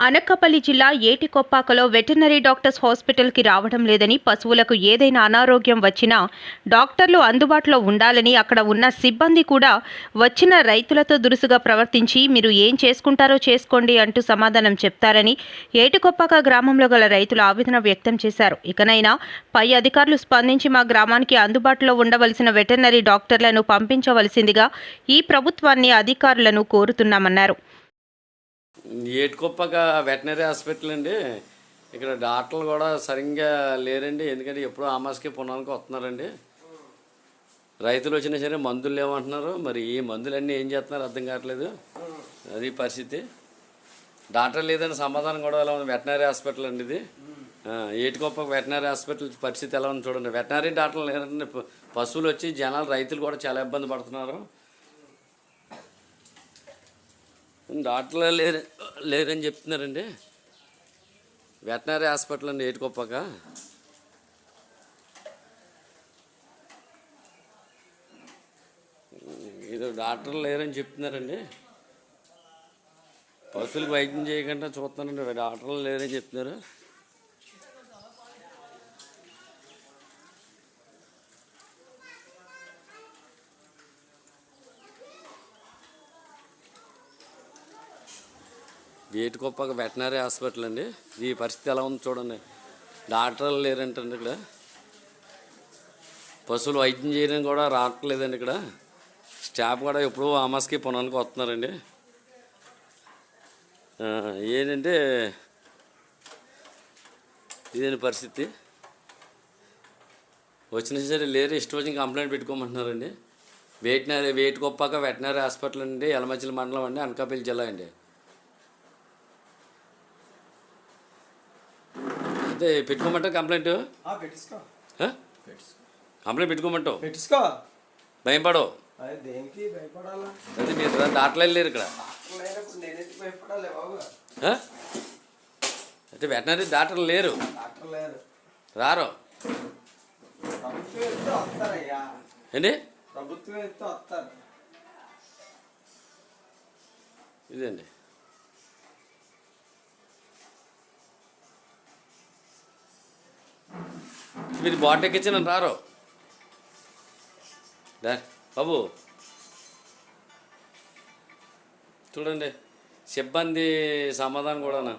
అనకపల్లి జిల్లా ఏటికొప్పాకలో veterinary doctors హాస్పిటల్కి రావడం లేదని పశువులకు ఏదైనా అనారోగ్యం వచ్చినా డాక్టర్లు అందుబాటులో ఉండాలని అక్కడ ఉన్న సిబ్బంది కూడా వచ్చిన రైతులతో దురుసుగా ప్రవర్తించి మీరు ఏం చేసుకుంటారో చేసుకోండి అంటూ సమాధానం చెప్తారని ఏటికొప్పాక గ్రామంలో గల రైతులు ఆవేదన వ్యక్తం చేశారు. ఇకనైనా పై అధికారులు స్పందించి మా గ్రామానికి అందుబాటులో ఉండవలసిన వెటర్నరీ డాక్టర్లను పంపించవలసిందిగా ఈ ప్రభుత్వాన్ని అధికారులను కోరుతున్నామన్నారు. ఏటికొప్పక వెటనరీ హాస్పిటల్ అండి. ఇక్కడ డాక్టర్లు కూడా సరిగ్గా లేరండి. ఎందుకంటే ఎప్పుడూ ఆమాస్కి పునానికి వస్తున్నారండి. రైతులు వచ్చినా సరే మందులు లేవంటున్నారు. మరి ఈ మందులన్నీ ఏం చేస్తున్నారు అర్థం కావట్లేదు. అది పరిస్థితి. డాక్టర్ లేదని సమాధానం కూడా ఎలా ఉంది? వెటనరీ హాస్పిటల్ అండి ఇది. ఆ, ఏటికొప్ప వెటనరీ హాస్పిటల్ పరిస్థితి ఎలా ఉంది చూడండి. వెటనరీ డాక్టర్లు లేరండి పశువులు వచ్చి జనాలు రైతులు కూడా చాలా ఇబ్బంది పడుతున్నారు. డాక్టర్లు లేరు లేరని చెప్తున్నారండి. వెటనరీ హాస్పిటల్ అండి ఏటుకొప్పక ఇది డాక్టర్లు లేరని చెప్తున్నారండి. పశువులకు వైద్యం చేయకుండా చూస్తానండి డాక్టర్లు లేరని చెప్తున్నారు. వేటుకొప్పక వెటనరీ హాస్పిటల్ అండి. ఈ పరిస్థితి ఎలా ఉంది చూడండి. డాక్టర్లు లేరంటండి ఇక్కడ. పశువులు వైద్యం చేయడం కూడా రావట్లేదండి ఇక్కడ. స్టాఫ్ కూడా ఎప్పుడూ అమాస్కి పొనానికి వస్తున్నారండి. ఏంటంటే ఇదేంటి పరిస్థితి? వచ్చిన సరే లేరు ఇష్టం వచ్చిన కంప్లైంట్ పెట్టుకోమంటున్నారండి. వెటనరీ వేటుకొప్పాక వెటనరీ హాస్పిటల్ అండి ఎలమచిల మండలం అండి అనకాపల్లి జిల్లా అండి. అదే పెట్టుకోమంటావు కంప్లైంట్? కంప్లైంట్ పెట్టుకోమంటావు? పెట్టించుకో భయపడవు. అదే దేనికి భయపడాలా? అదే మీరు డాక్టర్లు వెళ్ళారు ఇక్కడ? అంటే వెటనరీ డాక్టర్లు లేరు. డాక్టర్ లేరు. రారు. ఏంటి ఇదండి మీరు బాట్ ఎక్కించిన రారు. బాబు. చూడండి సిబ్బంది సమాధానం కూడానా?